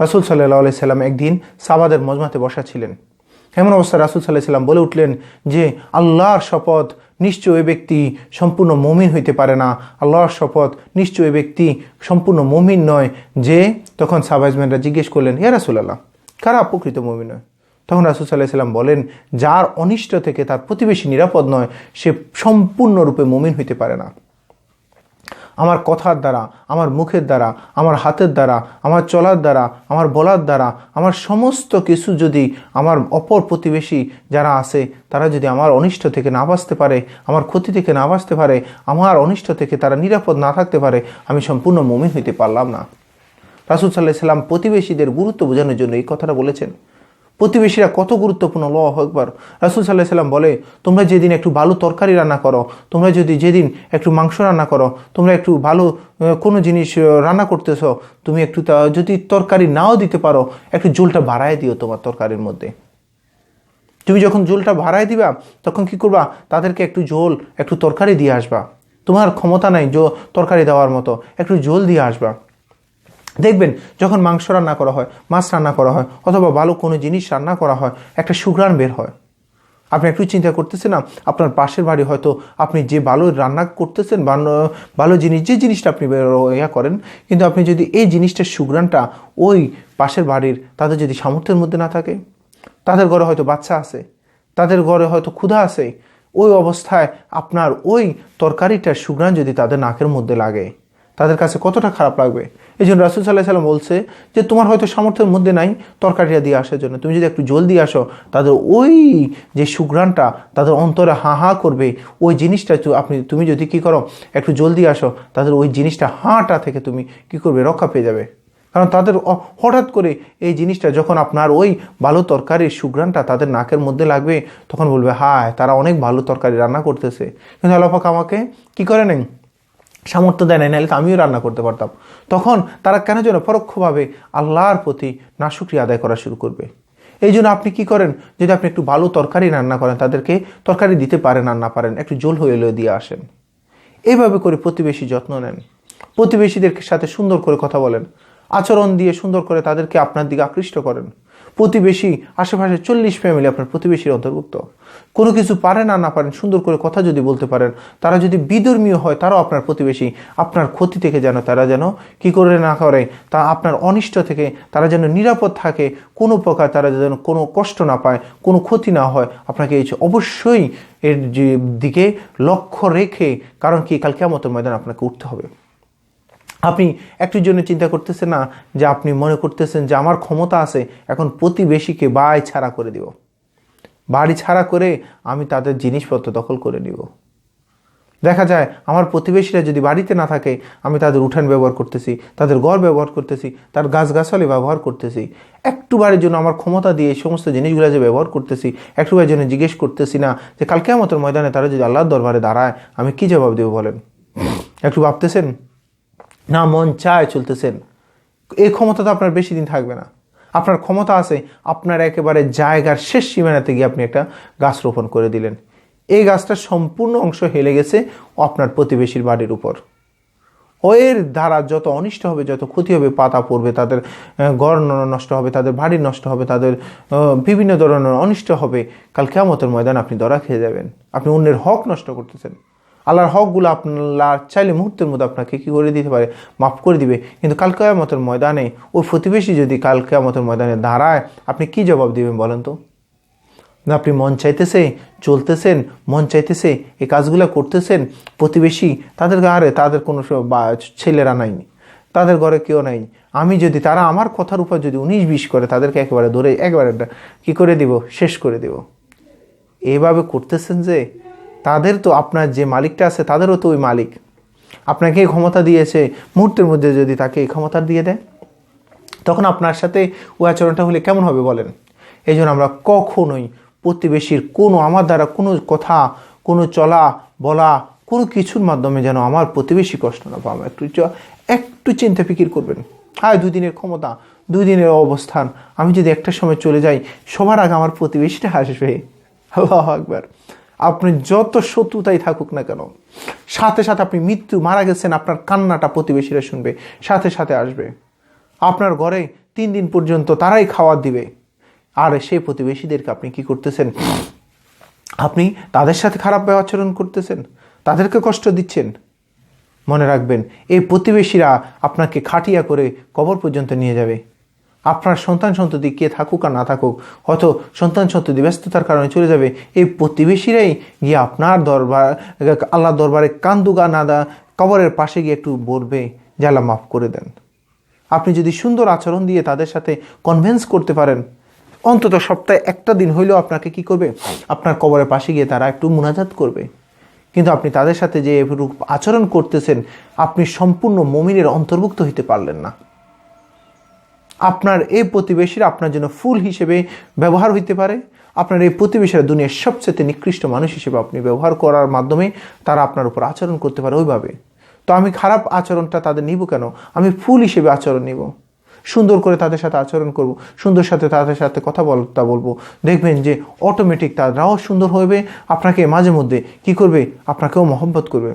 রাসুল সাল্লাহ আলি সাল্লাম একদিন সাবাদের মজমাতে বসা ছিলেন। এমন অবস্থা? রাসুল সাল্লাহ সাল্লাম বলে উঠলেন যে, আল্লাহর শপথ নিশ্চয় ওই ব্যক্তি সম্পূর্ণ মমিন হইতে পারে না। আল্লাহর শপথ নিশ্চয় ওই ব্যক্তি সম্পূর্ণ মমিন নয় যে, তখন সাবাইজম্যানরা জিজ্ঞেস করলেন, ইয়া রাসুল্লাহ কারা প্রকৃত মমিন নয় তখন রাসুল সাল্লাহ সাল্লাম বলেন, যার অনিষ্ট থেকে তার প্রতিবেশী নিরাপদ নয়, সে সম্পূর্ণরূপে মমিন হইতে পারে না। আমার কথার দ্বারা, আমার মুখের দ্বারা, আমার হাতের দ্বারা, আমার চলার দ্বারা, আমার বলার দ্বারা, আমার সমস্ত কিছু যদি আমার অপর প্রতিবেশী যারা আছে, তারা যদি আমার অনিষ্ট থেকে না বাঁচতে পারে, আমার ক্ষতি থেকে না বাঁচতে পারে, আমার অনিষ্ট থেকে তারা নিরাপদ না থাকতে পারে, আমি সম্পূর্ণ মমিন হইতে পারলাম না। রাসুল সাল্লাহ সাল্লাম প্রতিবেশীদের গুরুত্ব বোঝানোর জন্য এই কথাটা বলেছেন। প্রতিবেশীরা কত গুরুত্বপূর্ণ? ল একবার রাসুল সাল্লাহ সাল্লাম বলে, তোমরা যেদিন একটু ভালো তরকারি রান্না করো, তোমরা যদি যেদিন একটু মাংস রান্না করো, তোমরা একটু ভালো কোনো জিনিস রান্না করতেছো, তুমি একটু তা- যদি তরকারি নাও দিতে পারো, একটু জোলটা বাড়ায় দিও তোমার তরকারির মধ্যে। তুমি যখন জোলটা বাড়ায় দিবা, তখন কি করবা? তাদেরকে একটু ঝোল, একটু তরকারি দিয়ে আসবা। তোমার ক্ষমতা নাই জো তরকারি দেওয়ার মতো, একটু ঝোল দিয়ে আসবা। দেখবেন যখন মাংস রান্না করা হয়, মাছ রান্না করা হয়, অথবা ভালো কোনো জিনিস রান্না করা হয়, একটা সুঘ্রাণ বের হয়। আপনি একটু চিন্তা করতেছেন না, আপনার পাশের বাড়ি হয়তো আপনি যে ভালো রান্না করতেছেন, ভালো- জিনিস, যে জিনিসটা আপনি ইয়া করেন, কিন্তু আপনি যদি এই জিনিসটার সুঘ্রাণটা ওই পাশের বাড়ির, তাদের যদি সামর্থ্যের মধ্যে না থাকে, তাদের ঘরে হয়তো বাচ্চা আছে, তাদের ঘরে হয়তো ক্ষুধা আছে, ওই অবস্থায় আপনার ওই তরকারিটার সুঘ্রাণ যদি তাদের নাকের মধ্যে লাগে, তাদের কাছে কতটা খারাপ লাগবে? এই জন্য রাসুল সাল্লাহ সাল্লাম বলছে যে, তোমার হয়তো সামর্থ্যের মধ্যে নাই তরকারিটা দিয়ে আসার জন্য। তুমি যদি একটু জলদি আসো, তাদের ওই যে সুঘ্রাণটা তাদের অন্তরে হা হা করবে। ওই জিনিসটা আপনি, তুমি যদি কি করো, একটু জলদি আসো, তাদের ওই জিনিসটা হাঁটা থেকে তুমি কি করবে? রক্ষা পেয়ে যাবে। কারণ তাদের হঠাৎ করে এই জিনিসটা যখন আপনার ওই ভালো তরকারির সুঘ্রাণটা তাদের নাকের মধ্যে লাগবে, তখন বলবে, হায়, তারা অনেক ভালো তরকারি রান্না করতেছে। কিন্তু আল্লাপাক আমাকে কি করে নেন সামর্থ্য দেয় নাই, নাহলে তো আমিও রান্না করতে পারতাম। তখন তারা কেন যেন পরোক্ষভাবে আল্লাহর প্রতি নাশুক্রিয়া আদায় করা শুরু করবে। এই জন্য আপনি কি করেন? যদি আপনি একটু ভালো তরকারি রান্না করেন, তাদেরকে তরকারি দিতে পারেন আর না পারেন, একটু জোল হয়ে এলেও দিয়ে আসেন। এইভাবে করে প্রতিবেশী যত্ন নেন। প্রতিবেশীদের সাথে সুন্দর করে কথা বলেন। আচরণ দিয়ে সুন্দর করে তাদেরকে আপনার দিকে আকৃষ্ট করেন। প্রতিবেশী, আশেপাশে চল্লিশ ফ্যামিলি আপনার প্রতিবেশীর অন্তর্ভুক্ত। কোনো কিছু পারেন আর না পারেন, সুন্দর করে কথা যদি বলতে পারেন, তারা যদি বিধর্মীয় হয়, তারাও আপনার প্রতিবেশী। আপনার ক্ষতি থেকে যেন তারা যেন কি করে না করে, তা আপনার অনিষ্ট থেকে তারা যেন নিরাপদ থাকে, কোনো প্রকার তারা যেন কোনো কষ্ট না পায়, কোনো ক্ষতি না হয়, আপনাকে এই অবশ্যই এর দিকে লক্ষ্য রেখে, কারণ কি কাল কেমতের ময়দান আপনাকে উঠতে হবে। আপনি একটুর জন্য চিন্তা করতেছেন না যে আপনি মনে করতেছেন যে আমার ক্ষমতা আছে, এখন প্রতিবেশীকে বাই ছাড়া করে দিব। বাড়ি ছাড়া করে আমি তাদের জিনিসপত্র দখল করে নিব। দেখা যায় আমার প্রতিবেশীরা যদি বাড়িতে না থাকে, আমি তাদের উঠান ব্যবহার করতেছি, তাদের ঘর ব্যবহার করতেছি, তার গাছগাছালি ব্যবহার করতেছি। একটু বারের জন্য আমার ক্ষমতা দিয়ে এই সমস্ত জিনিসগুলো যে ব্যবহার করতেছি একটু বারের জন্য জিজ্ঞেস করতেছি না যে কালকে আমাদের ময়দানে তারা যদি আল্লাহর দরবারে দাঁড়ায়, আমি কি জবাব দেবো বলেন? একটু ভাবতেছেন? না, মন চায় চলতেছেন। এই ক্ষমতা তো আপনার বেশি দিন থাকবে না। আপনার ক্ষমতা আছে, আপনার একেবারে জায়গার শেষ সীমানাতে গিয়ে আপনি একটা গাছ রোপণ করে দিলেন। এই গাছটার সম্পূর্ণ অংশ হেলে গেছে আপনার প্রতিবেশীর বাড়ির উপর। ওয়ের দ্বারা যত অনিষ্ট হবে, যত ক্ষতি হবে, পাতা পড়বে, তাদের ন- নষ্ট হবে, তাদের বাড়ি নষ্ট হবে, তাদের বিভিন্ন ধরনের অনিষ্ট হবে। কাল কেমতের ময়দান আপনি ধরা খেয়ে যাবেন। আপনি অন্যের হক নষ্ট করতেছেন। আল্লাহর হকগুলো আপনার চাইলে মুহূর্তের মধ্যে আপনাকে কি করে দিতে পারে? মাফ করে দিবে। কিন্তু কাল কেয়ামতের ময়দানে, ওই প্রতিবেশী যদি কাল কেয়ামতের ময়দানে দাঁড়ায়, আপনি কি জবাব দিবেন বলেন তো? না, আপনি মন চাইতেছে, চলতেছেন, মন চাইতেছে, এই কাজগুলো করতেছেন, প্রতিবেশী তাদের আরে তাদের কোনো ছেলেরা নাইনি তাদের ঘরে কেউ নাই। আমি যদি তারা আমার কথার উপর যদি উনিশ বিশ করে, তাদেরকে একেবারে ধরে, একেবারে কি করে দিব? শেষ করে দিব। এভাবে করতেছেন যে তাদের তো আপনার যে মালিকটা আছে, তাদেরও তো ওই মালিক। আপনাকে ক্ষমতা দিয়েছে, মুহূর্তের মধ্যে যদি তাকে এই ক্ষমতা দিয়ে দেয় তখন আপনার সাথে ওই আচরণটা হলে কেমন হবে বলেন? এই জন্য আমরা কখনোই প্রতিবেশীর কোনো, আমার দ্বারা কোনো কথা, কোনো চলা, বলা, কোনো কিছুর মাধ্যমে যেন আমার প্রতিবেশী কষ্ট না পাবো একটু একটু চিন্তা ফিকির করবেন। হ্যাঁ দুই দিনের ক্ষমতা দুই দিনের অবস্থান, আমি যদি একটা সময় চলে যাই, সবার আগে আমার প্রতিবেশীটা আসবে। আল্লাহ একবার আপনি যত শত্রুতাই থাকুক না কেন, সাথে সাথে আপনি মৃত্যু, মারা গেছেন, আপনার কান্নাটা প্রতিবেশীরা শুনবে, সাথে সাথে আসবে। আপনার ঘরে তিন দিন পর্যন্ত তারাই খাওয়ার দিবে। আর সেই প্রতিবেশীদেরকে আপনি কি করতেছেন? আপনি তাদের সাথে খারাপ আচরণ করতেছেন? তাদেরকে কষ্ট দিচ্ছেন? মনে রাখবেন, এই প্রতিবেশীরা আপনাকে খাটিয়া করে কবর পর্যন্ত নিয়ে যাবে। আপনার সন্তান সন্ততি কে থাকুক আর না থাকুক, হয়তো সন্তান সন্ততি ব্যস্ততার কারণে চলে যাবে, এই প্রতিবেশীরাই গিয়ে আপনার দরবার আল্লাহ দরবারে কান্দুগা নাদা কবরের পাশে গিয়ে একটু বলবে, যে আল্লাহ মাফ করে দেন। আপনি যদি সুন্দর আচরণ দিয়ে তাদের সাথে কনভেন্স করতে পারেন, অন্তত সপ্তাহে একটা দিন হইলেও আপনাকে কি করবে? আপনার কবরের পাশে গিয়ে তারা একটু মুনাজাত করবে। কিন্তু আপনি তাদের সাথে যে রূপ আচরণ করতেছেন, আপনি সম্পূর্ণ মমিনের অন্তর্ভুক্ত হইতে পারলেন না। আপনার এই প্রতিবেশীরা আপনার জন্য ফুল হিসেবে ব্যবহার হইতে পারে। আপনার এই প্রতিবেশীরা দুনিয়ার সবচেয়ে নিকৃষ্ট মানুষ হিসেবে আপনি ব্যবহার করার মাধ্যমে তারা আপনার উপর আচরণ করতে পারে ওইভাবে। তো আমি খারাপ আচরণটা তাদের নিব কেন? আমি ফুল হিসেবে আচরণ নিব। সুন্দর করে তাদের সাথে আচরণ করব, সুন্দর সাথে তাদের সাথে কথা বলতা বলব। দেখবেন যে অটোমেটিক তারাও সুন্দর হবে আপনাকে মাঝে মধ্যে কি করবে? আপনাকেও মহব্বত করবে।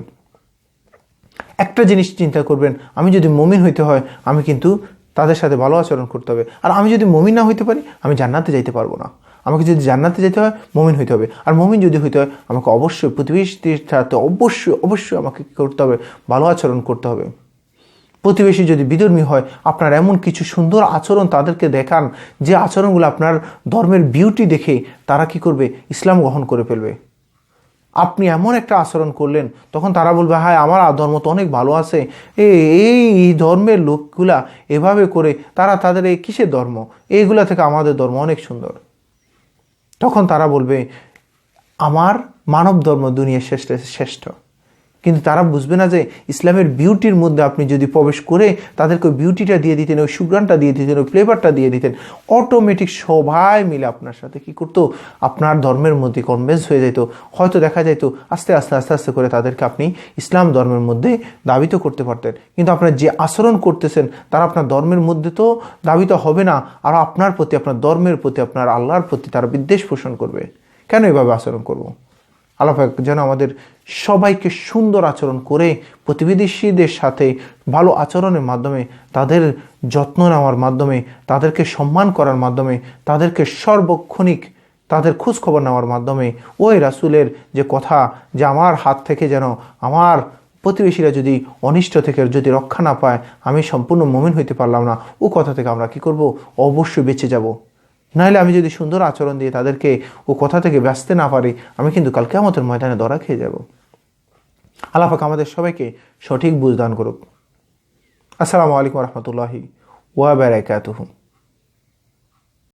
একটা জিনিস চিন্তা করবেন, আমি যদি মমিন হইতে হয়, আমি কিন্তু তাদের সাথে ভালো আচরণ করতে হবে। আর আমি যদি মমিন না হইতে পারি, আমি জান্নাতে যাইতে পারব না। আমাকে যদি জান্নাতে যেতে হয়, মমিন হইতে হবে। আর মমিন যদি হইতে হয়, আমাকে অবশ্যই, প্রতিবেশীদের সাথে অবশ্যই অবশ্যই আমাকে কী করতে হবে? ভালো আচরণ করতে হবে। প্রতিবেশী যদি বিধর্মী হয়, আপনার এমন কিছু সুন্দর আচরণ তাদেরকে দেখান, যে আচরণগুলো আপনার ধর্মের বিউটি দেখে তারা কি করবে? ইসলাম গ্রহণ করে ফেলবে। আপনি এমন একটা আচরণ করলেন, তখন তারা বলবে হ্যাঁ আমার ধর্ম তো অনেক ভালো আছে। এই ধর্মের লোকগুলা এভাবে করে তারা তাদের এই কিসের ধর্ম? এইগুলা থেকে আমাদের ধর্ম অনেক সুন্দর। তখন তারা বলবে, আমার মানব ধর্ম দুনিয়ার শ্রেষ্ঠ শ্রেষ্ঠ। কিন্তু তারা বুঝবে না যে ইসলামের বিউটির মধ্যে আপনি যদি প্রবেশ করে তাদেরকে বিউটিটা দিয়ে দিতেন, ওই সুগ্রানটা দিয়ে দিতেন, ওই ফ্লেভারটা দিয়ে দিতেন অটোমেটিক সবাই মিলে আপনার সাথে কি করতো? আপনার ধর্মের মধ্যে কনভেন্স হয়ে যেত। হয়তো দেখা যেত আস্তে আস্তে আস্তে আস্তে করে তাদেরকে আপনি ইসলাম ধর্মের মধ্যে দাবিত করতে পারতেন। কিন্তু আপনার যে আচরণ করতেছেন, তারা আপনার ধর্মের মধ্যে তো দাবিত হবে না। আর আপনার প্রতি, আপনার ধর্মের প্রতি, আপনার আল্লাহর প্রতি তারা বিদ্বেষ পোষণ করবে। কেন এভাবে আচরণ করব? আল্লাহ পাক যেন আমাদের সবাইকে সুন্দর আচরণ করে প্রতিবেশীদের সাথে ভালো আচরণের মাধ্যমে, তাদের যত্ন নেওয়ার মাধ্যমে, তাদেরকে সম্মান করার মাধ্যমে, তাদেরকে সর্বক্ষণিক তাদের খোঁজখবর নেওয়ার মাধ্যমে, ওই রাসুলের যে কথা যে আমার হাত থেকে যেন আমার প্রতিবেশীরা যদি অনিষ্ট থেকে যদি রক্ষা না পায়, আমি সম্পূর্ণ মমিন হইতে পারলাম না, ও কথা থেকে আমরা কি করব? অবশ্যই বেঁচে যাব। নাহলে আমি যদি সুন্দর আচরণ দিয়ে তাদেরকে ও কথা থেকে ব্যস্তে না পারি, আমি কিন্তু কালকে আমাদের ময়দানে ধরা খেয়ে যাব। আল্লাহাক আমাদের সবাইকে সঠিক বুঝদান করুক। আসসালামু আলাইকুম রহমতুল্লাহি ওয়া বারাকাতুহু।